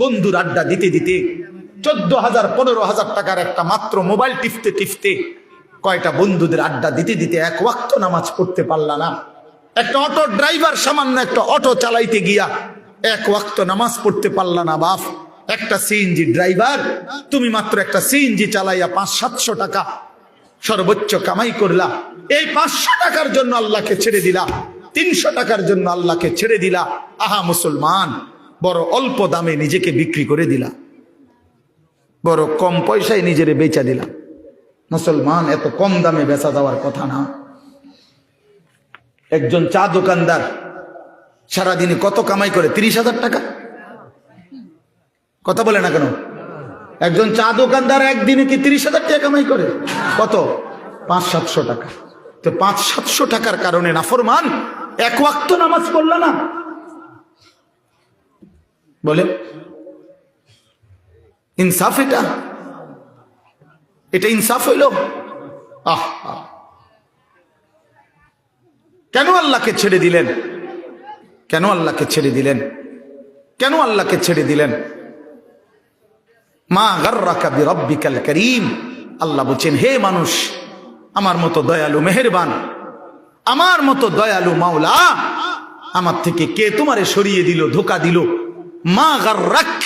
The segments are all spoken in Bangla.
বন্ধুর আড্ডা দিতে দিতে চোদ্দ হাজার, পনেরো হাজার টাকার একটা মাত্র মোবাইল টিপতে টিপতে কয়টা বন্ধুদের আড্ডা দিতে দিতে এক ওয়াক্ত নামাজ পড়তে পারলা না। একটা অটো ড্রাইভার সামান্য একটা অটো চালাইতে গিয়া এক ওয়াক্ত নামাজ পড়তে পারলা না, বাপ। একটা সিএনজি ড্রাইভার, তুমি মাত্র একটা সিএনজি চালাইয়া পাঁচ, সাতশো টাকা সর্বোচ্চ কামাই করলা। এই পাঁচশো টাকার জন্য আল্লাহকে ছেড়ে দিলা, তিনশো টাকার জন্য আল্লাহকে ছেড়ে দিলা। আহা, মুসলমান বড় অল্প দামে নিজেকে বিক্রি করে দিলা। বড় কম পয়সায় নিজেরে বেচা দিলা। মুসলমান, এত কম দামে বেচা দেওয়ার কথা না। একজন চা দোকানদার সারাদিনে কত কামাই করে? তিরিশ হাজার টাকা? কথা বলে না কেন? একজন চা দোকানদার একদিনে কি তিরিশ হাজার টাকা কামাই করে? কত? পাঁচ, সাতশো টাকা। তো পাঁচ, সাতশো টাকার কারণে নাফরমান, এক ওয়াক্ত নামাজ পড়ল না। বলে ইনসাফ এটা। এটা ইনসাফ হইল। আহ। কেন আল্লাহকে ছেড়ে দিলেন? কেন আল্লাহকে ছেড়ে দিলেন? কেন আল্লাহকে ছেড়ে দিলেন? মা গর্রাকা বিরব্বিকাল করিম। আল্লাহ বলছেন, হে মানুষ, আমার মতো দয়ালু মেহেরবান, আমার মতো দয়ালু মাওলা, আমার থেকে কে তোমারে সরিয়ে দিল, ধোকা দিল? মা গর্রাক।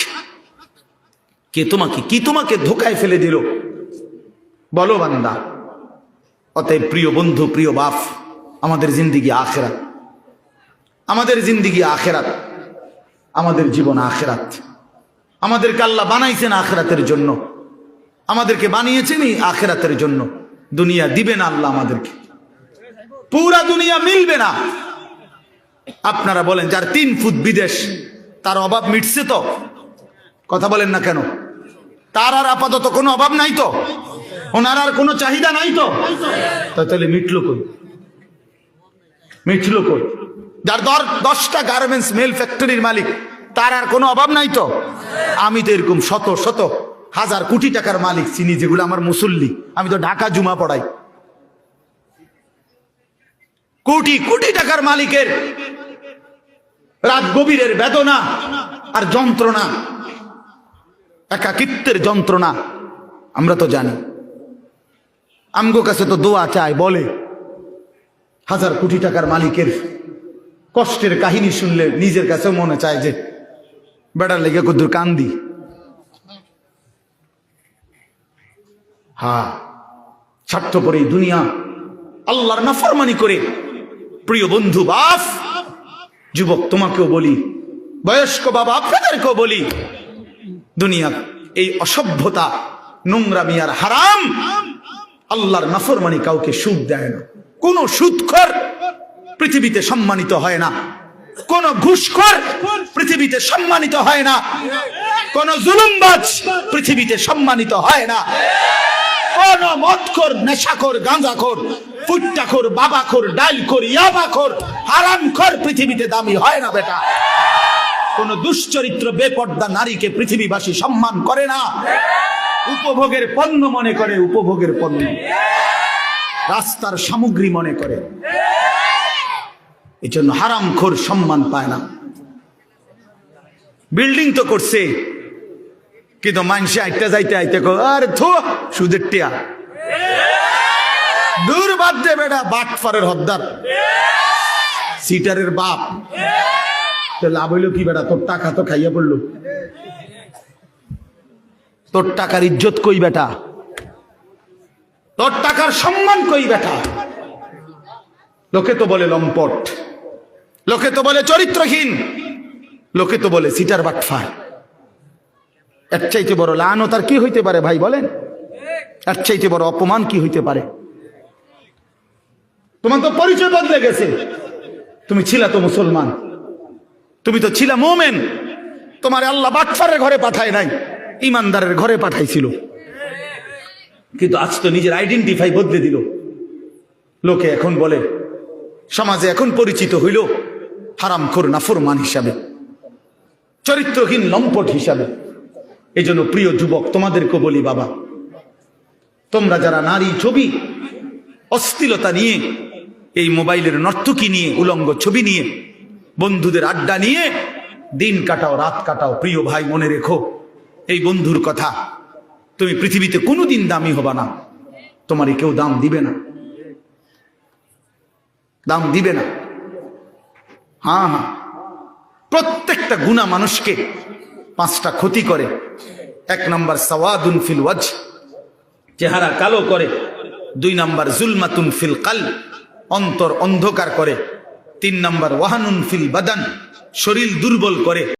কে তোমাকে, কি তোমাকে ধোকায় ফেলে দিল? বলো বান্দা। অতএব প্রিয় বন্ধু, প্রিয় বাপ, আমাদের জিন্দিগি আখেরাত। আমাদের জিন্দিগি আখেরাত। আমাদের জীবন আখেরাত। আমাদেরকে আল্লাহ বানাইছেন আখেরাতের জন্য। আমাদেরকে বানিয়েছেনই আখেরাতের জন্য। দুনিয়া দিবে না আল্লাহ আমাদেরকে। পুরা দুনিয়া মিলবে না। আপনারা বলেন, যার তিন ফুট বিদেশ তার অভাব মিটছে তো? কথা বলেন না কেন? তার আর আপাতত কোনো অভাব নাই তো? ওনার আর কোনো চাহিদা নাই তো? তাহলে মিটলো কই? মিটলো কই? যার দর দশটা গার্মেন্টস মেল ফ্যাক্টরির মালিক, তার আর কোনো অভাব নাই তো? আমি তো এরকম শত শত, হাজার কোটি টাকার মালিক, চিনি যেগুলো আমার মুসল্লি। আমি তো ঢাকা জুমা পড়াই। কোটি কোটি টাকার মালিকের রাত গভীরের বেদনা আর যন্ত্রণা, একাকিত্বের যন্ত্রণা, আমরা তো জানি। আমগো কাছে তো দোয়া চায়, বলে, হাজার কোটি টাকার মালিকের কষ্টের কাহিনী শুনলে নিজের কাছে মনে চায় যে বেড়ার লেগে কদ্দুর কান্দি। হা, স্বার্থপর এই দুনিয়া, আল্লাহর নাফরমানি করে, প্রিয় বন্ধু বাপ যুবক, তোমাকেও বলি। বয়স্ক বাবা, আপনাদেরকেও বলি। দুনিয়া এই অসভ্যতা, নোংরামি আর হারাম, আল্লাহর নাফরমানি কাউকে সুদ দেয় না। কোন সুদখর পৃথিবীতে সম্মানিত হয় না। কোন ঘুষখোর পৃথিবীতে সম্মানিত হয় না। কোন জুলুমবাজ পৃথিবীতে সম্মানিত হয় না। কোন মদখোর, নেশাখোর, গাঁজাখোর ফুট্টাখোর, বাবাখোর ডাইলখোর ইয়াবাখোর, হারামখোর পৃথিবীতে দামি হয় না বেটা। কোন দুশ্চরিত্র, বেপর্দা নারীকে পৃথিবীবাসী সম্মান করে না। উপভোগের পণ্য মনে করে, উপভোগের পণ্য। রাস্তার সামগ্রী মনে করে। এই জন্য হারাম খোর সম্মান পায় না। বিল্ডিং তো করছে। কিন্তু মানুষে আইটা যাইতে আইতে আরে থো, সুদের টিয়া। দূর বাদ দে বেটা, বাটফারের হদ্দার সিটারের বাপ। লাভ হইল কি বেটা? তোর টাকা তো খাইয়া পড়ল। তোর টাকার ইজ্জত কই বেটা? তোর টাকার সম্মান কই বেটা? লোকে তো বলে লম্পট। লোকে তো বলে চরিত্রহীন। লোকে তো বলে সিটার বাটফার। এর চাইতে বড় লানো তার কি হইতে পারে ভাই বলেন? এর চাইতে বড় অপমান কি হইতে পারে? তোমার তো পরিচয় বদলে গেছে। তুমি ছিলা তো মুসলমান। তুমি তো ছিলা মোমেন। তোমার আল্লাহ বাটফারের ঘরে পাঠায় নাই, ইমানদারের ঘরে পাঠাইছিল। কিন্তু আজ তো নিজের আইডেন্টিফাই বদলে দিল। লোকে এখন বলে, সমাজে এখন পরিচিত হইল হারাম খোর নাফরমান হিসাবে, চরিত্রহীন লম্পট হিসাবে। এই জন্য প্রিয় যুবক তোমাদেরকে বলি বাবা, তোমরা যারা নারী ছবি, অস্থিলতা নিয়ে এই মোবাইলের নর্তকী নিয়ে, উলঙ্গ ছবি নিয়ে, বন্ধুদের আড্ডা নিয়ে, দিন কাটাও, রাত কাটাও, প্রিয় ভাই, মনে রেখো। এই বন্ধুর কথা, তুমি পৃথিবীতে কোনো দিন দামি হবা না। তোমারই কেউ দাম দিবে না। দাম দিবে না। হ্যাঁ হ্যাঁ। প্রত্যেকটা গুণা মানুষকে পাঁচটা ক্ষতি করে। এক নম্বর সওয়াদুন ফিল ওয়াজ চেহারা কালো করে। দুই নম্বর জুলমাতুন ফিল কাল অন্তর অন্ধকার করে। তিন নম্বর ওয়াহানুন ফিল বাদান শরীর দুর্বল করে।